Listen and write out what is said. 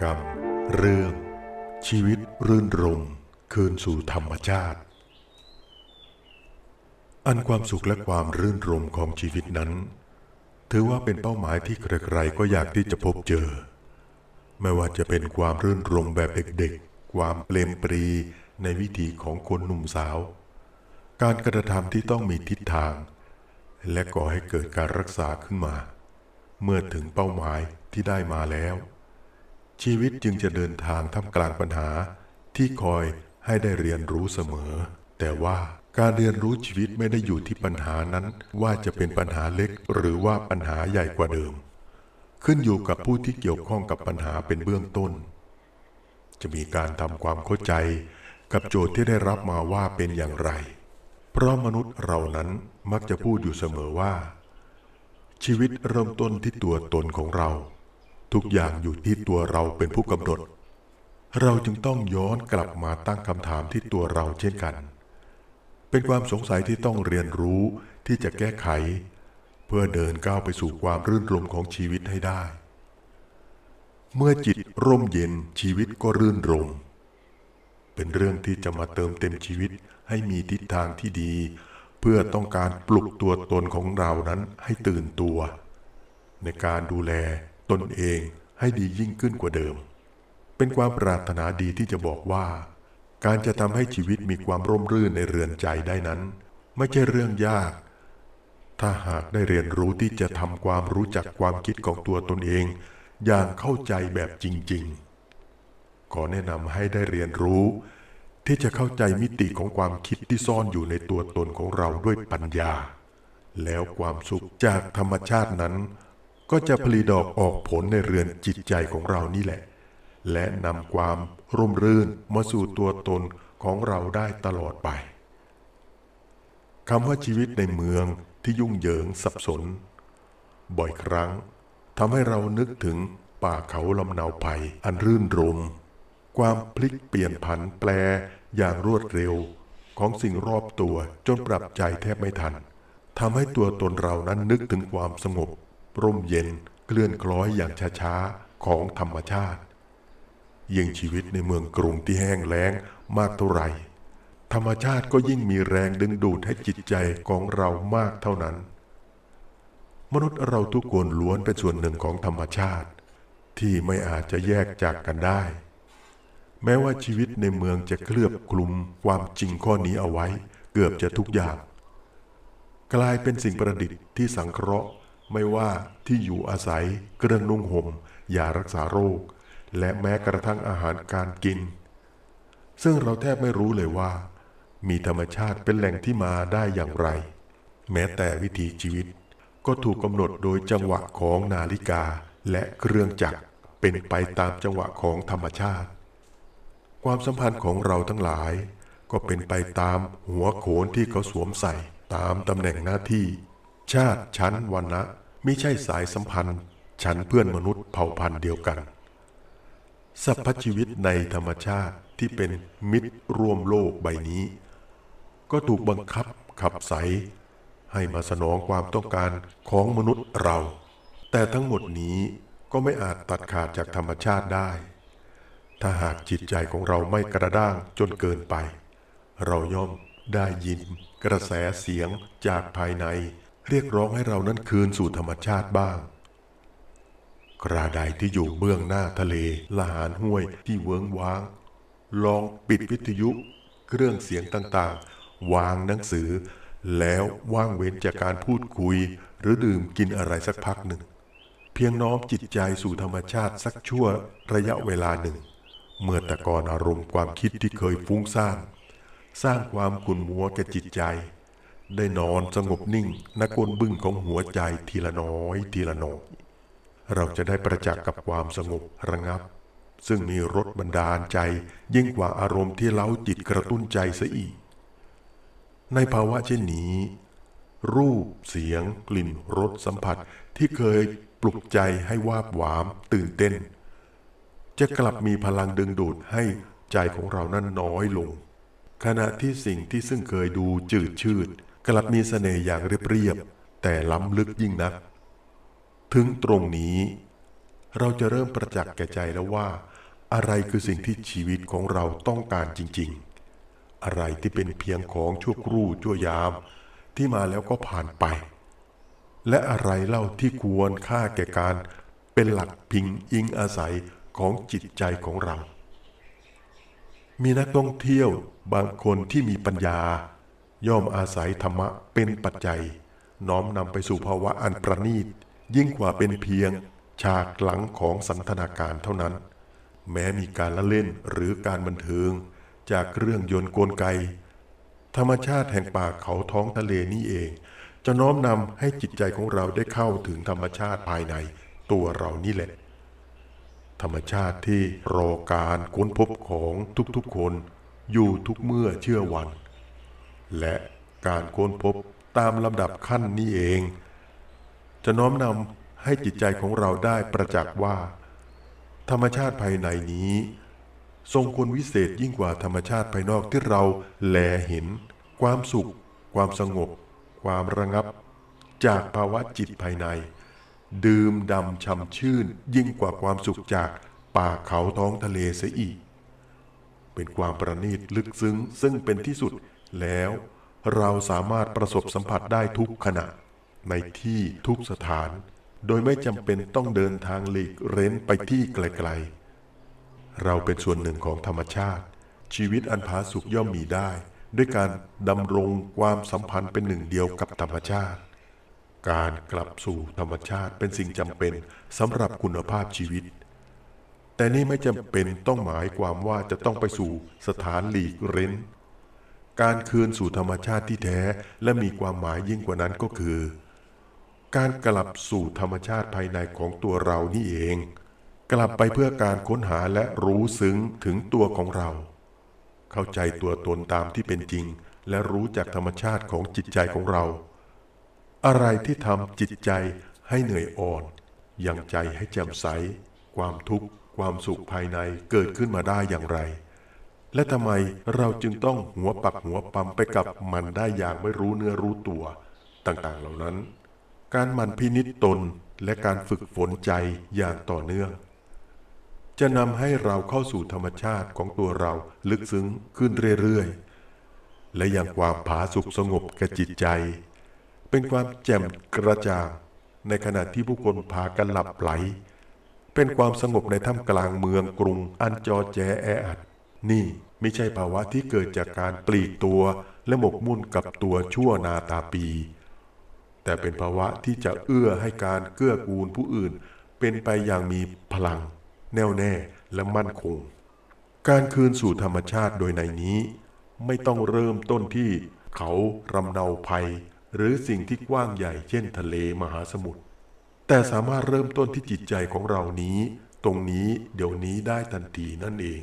กรรม เรื่อง ชีวิตรื่นรมคืนสู่ธรรมชาติ อันความสุขและความรื่นรมของชีวิตนั้น ถือว่าเป็นเป้าหมายที่ใครๆก็อยากที่จะพบเจอ ไม่ว่าจะเป็นความรื่นรมแบบเด็กๆ ความเปลมปรีในวิถีของคนหนุ่มสาว การกระทำที่ต้องมีทิศทาง และก่อให้เกิดการรักษาขึ้นมา เมื่อถึงเป้าหมายที่ได้มาแล้ว ชีวิตจึงจะเดินทางท่ามกลางปัญหาที่คอยให้ได้เรียนรู้เสมอ แต่ว่าการเรียนรู้ชีวิตไม่ได้อยู่ที่ปัญหานั้น ว่าจะเป็นปัญหาเล็กหรือว่าปัญหาใหญ่กว่าเดิม ขึ้นอยู่กับผู้ที่เกี่ยวข้องกับปัญหาเป็นเบื้องต้น จะมีการทำความเข้าใจกับโจทย์ที่ได้รับมาว่าเป็นอย่างไร เพราะมนุษย์เรานั้นมักจะพูดอยู่เสมอว่า ชีวิตเริ่มต้นที่ตัวตนของเรา ทุกอย่างอยู่ที่ตัวเราเป็นผู้กำหนด เราจึงต้องย้อนกลับมาตั้งคำถามที่ตัวเราเช่นกัน เป็นความสงสัยที่ต้องเรียนรู้ที่จะแก้ไข เพื่อเดินก้าวไปสู่ความรื่นรมของชีวิตให้ได้ เมื่อจิตร่มเย็นชีวิตก็รื่นรม เป็นเรื่องที่จะมาเติมเต็มชีวิตให้มีทิศทางที่ดี เพื่อต้องการปลุกตัวตนของเรานั้นให้ตื่นตัว ในการดูแล ตนเองให้ดียิ่งขึ้นกว่าเดิม เป็นความปรารถนาดีที่จะบอกว่า การจะทำให้ชีวิตมีความร่มรื่นในเรือนใจได้นั้น ไม่ใช่เรื่องยาก ถ้าหากได้เรียนรู้ที่จะทำความรู้จักความคิดของตัวตนเอง อย่างเข้าใจแบบจริง ๆ ขอแนะนำให้ได้เรียนรู้ ที่จะเข้าใจมิติของความคิดที่ซ่อนอยู่ในตัวตนของเราด้วยปัญญา แล้วความสุขจากธรรมชาตินั้น ก็จะผลิดอกออกผลในเรือนจิตใจของเรานี่แหละ และนำความร่มรื่นมาสู่ตัวตนของเราได้ตลอดไปคำว่าชีวิตในเมืองที่ยุ่งเหยิงสับสน บ่อยครั้งทำให้เรานึกถึงป่าเขาลำเนาไผ่อันรื่นรม ความพลิกเปลี่ยนผันแปลอย่างรวดเร็วของสิ่งรอบตัวจนปรับใจแทบไม่ทันทำให้ตัวตนเรานั้นนึกถึงความสงบ ร่มเย็นเคลื่อนคล้อยอย่างช้าๆ ของธรรมชาติ ยิ่งชีวิตในเมืองกรุงที่แห้งแล้งมากเท่าไหร่ธรรมชาติก็ยิ่งมีแรงดึงดูดให้จิตใจของเรามากเท่านั้น มนุษย์เราทุกคนล้วนเป็นส่วนหนึ่งของธรรมชาติ ที่ไม่อาจจะแยกจากกันได้ แม้ว่าชีวิตในเมืองจะเคลือบคลุมความจริงข้อนี้เอาไว้ เกือบจะทุกอย่าง กลายเป็นสิ่งประดิษฐ์ที่สังเคราะห์ ไม่ว่าที่อยู่อาศัยเครื่องนุ่งห่มยารักษาโรค และแม้กระทั่งอาหารการกิน ซึ่งเราแทบไม่รู้เลยว่า มีธรรมชาติเป็นแหล่งที่มาได้อย่างไร แม้แต่วิถีชีวิต ก็ถูกกำหนดโดยจังหวะของนาฬิกาและเครื่องจักรเป็นไปตามจังหวะของธรรมชาติ ความสัมพันธ์ของเราทั้งหลาย ก็เป็นไปตามหัวโขนที่เขาสวมใส่ตามตำแหน่งหน้าที่ ชาติชั้นวรรณะไม่ใช่สายสัมพันธ์ ชั้นเพื่อนมนุษย์เผ่าพันธุ์เดียวกันสรรพชีวิตในธรรมชาติที่เป็นมิตรร่วมโลกใบนี้ ก็ถูกบังคับขับใส ให้มาสนองความต้องการของมนุษย์เรา แต่ทั้งหมดนี้ก็ไม่อาจตัดขาดจากธรรมชาติได้ ถ้าหากจิตใจของเราไม่กระด้างจนเกินไป เราย่อมได้ยินกระแสเสียงจากภายใน เรียกร้องให้เรานั้นคืนสู่ธรรมชาติบ้าง กระใดที่อยู่เบื้องหน้าทะเลละหานห้วยที่เวิ้งว้าง ลองปิดวิทยุ เครื่องเสียงต่างๆ วางหนังสือ แล้วว่างเว้นจากการพูดคุย หรือดื่มกินอะไรสักพักหนึ่ง เพียงน้อมจิตใจสู่ธรรมชาติสักชั่วระยะเวลาหนึ่ง เมื่อตะกอนอารมณ์ความคิดที่เคยฟุ้งซ่านสร้างความขุ่นมัวแก่จิตใจ ได้นอนสงบนิ่งนักกลบึ้งของหัวใจทีละน้อยทีละน้อยเราจะได้ประจักษ์กับความสงบระงับ ซึ่งมีรสบันดาลใจยิ่งกว่าอารมณ์ที่เล้าจิตกระตุ้นใจเสียอีก ในภาวะเช่นนี้ รูปเสียง กลิ่นรสสัมผัสที่เคยปลุกใจให้วาบหวามตื่นเต้น จะกลับมีพลังดึงดูดให้ใจของเรานั้นน้อยลง ขณะที่สิ่งที่ซึ่งเคยดูจืดชืด กลับมีเสน่ห์อย่างเรียบๆแต่ล้ำลึกยิ่งนัก ถึงตรงนี้ เราจะเริ่มประจักษ์แก่ใจแล้วว่า อะไรคือสิ่งที่ชีวิตของเราต้องการจริง ๆ อะไรที่เป็นเพียงของชั่วครู่ชั่วยาม ที่มาแล้วก็ผ่านไป และอะไรเล่าที่ควรค่าแก่การเป็นหลักพิงอิงอาศัยของจิตใจของเรา มีนักท่องเที่ยวบางคนที่มีปัญญา ย่อมอาศัยธรรมะเป็นปัจจัย น้อมนำไปสู่ภาวะอันประณีต ยิ่งกว่าเป็นเพียง ฉากหลังของสันทนาการเท่านั้น แม้มีการละเล่นหรือการบันเทิง จากเครื่องยนต์กลไก ธรรมชาติแห่งป่าเขาท้องทะเลนี่เอง จะน้อมนำให้จิตใจของเราได้เข้าถึงธรรมชาติภายในตัวเรานี่แหละ ธรรมชาติที่รอการค้นพบของทุกๆคน อยู่ทุกเมื่อเชื่อวัน และการค้นพบตามลำดับขั้นนี้เอง จะน้อมนำให้จิตใจของเราได้ประจักษ์ว่า ธรรมชาติภายในนี้ ทรงคุณวิเศษยิ่งกว่าธรรมชาติภายนอกที่เราแลเห็น ความสุข ความสงบ ความระงับ จากภาวะจิตภายใน ดื่มดำช่ำชื่นยิ่งกว่าความสุขจากป่าเขาท้องทะเลเสียอีก เป็นความประณีตลึกซึ้งซึ่งเป็นที่สุดแล้วเราสามารถประสบสัมผัสได้ทุกขณะ ในที่ทุกสถาน โดยไม่จำเป็นต้องเดินทางหลีกเร้นไปที่ไกลๆ เราเป็นส่วนหนึ่งของธรรมชาติ ชีวิตอันผาสุกย่อมมีได้ ด้วยการดำรงความสัมพันธ์เป็นหนึ่งเดียวกับธรรมชาติ การกลับสู่ธรรมชาติเป็นสิ่งจำเป็นสำหรับคุณภาพชีวิต แต่นี่ไม่จำเป็นต้องหมายความว่าจะต้องไปสู่สถานหลีกเร้น การคืนสู่ธรรมชาติที่แท้และมีความหมายยิ่งกว่านั้นก็คือ การกลับสู่ธรรมชาติภายในของตัวเรานี่เอง กลับไปเพื่อการค้นหาและรู้ซึ้งถึงตัวของเรา เข้าใจตัวตนตามที่เป็นจริง และรู้จักธรรมชาติของจิตใจของเรา อะไรที่ทำจิตใจให้เหนื่อยอ่อนยังใจให้แจ่มใส ความทุกข์ ความสุขภายในเกิดขึ้นมาได้อย่างไร และทำไมเราจึงต้องหัวปักหัวปั๊มไปกับมันได้อย่างไม่รู้เนื้อรู้ตัว ต่างๆเหล่านั้น การมันพินิจตนและการฝึกฝนใจอย่างต่อเนื่อง จะนำให้เราเข้าสู่ธรรมชาติของตัวเราลึกซึ้งขึ้นเรื่อยๆ และอย่างความผาสุกสงบแก่จิตใจ เป็นความแจ่มกระจ่างในขณะที่ผู้คนพากันหลับไหล เป็นความสงบในท่ามกลางเมืองกรุงอันจอแจแออัด นี่ไม่ใช่ภาวะที่เกิดจากการปลีกตัวและหมกมุ่นกับตัวชั่วนาตาปี แต่เป็นภาวะที่จะเอื้อให้การเกื้อกูลผู้อื่น เป็นไปอย่างมีพลัง แน่วแน่และมั่นคง การคืนสู่ธรรมชาติโดยในนี้ ไม่ต้องเริ่มต้นที่เขารำเนาภัย หรือสิ่งที่กว้างใหญ่เช่นทะเลมหาสมุทรแต่สามารถเริ่มต้นที่จิตใจของเรานี้ ตรงนี้เดี๋ยวนี้ได้ทันทีนั่นเอง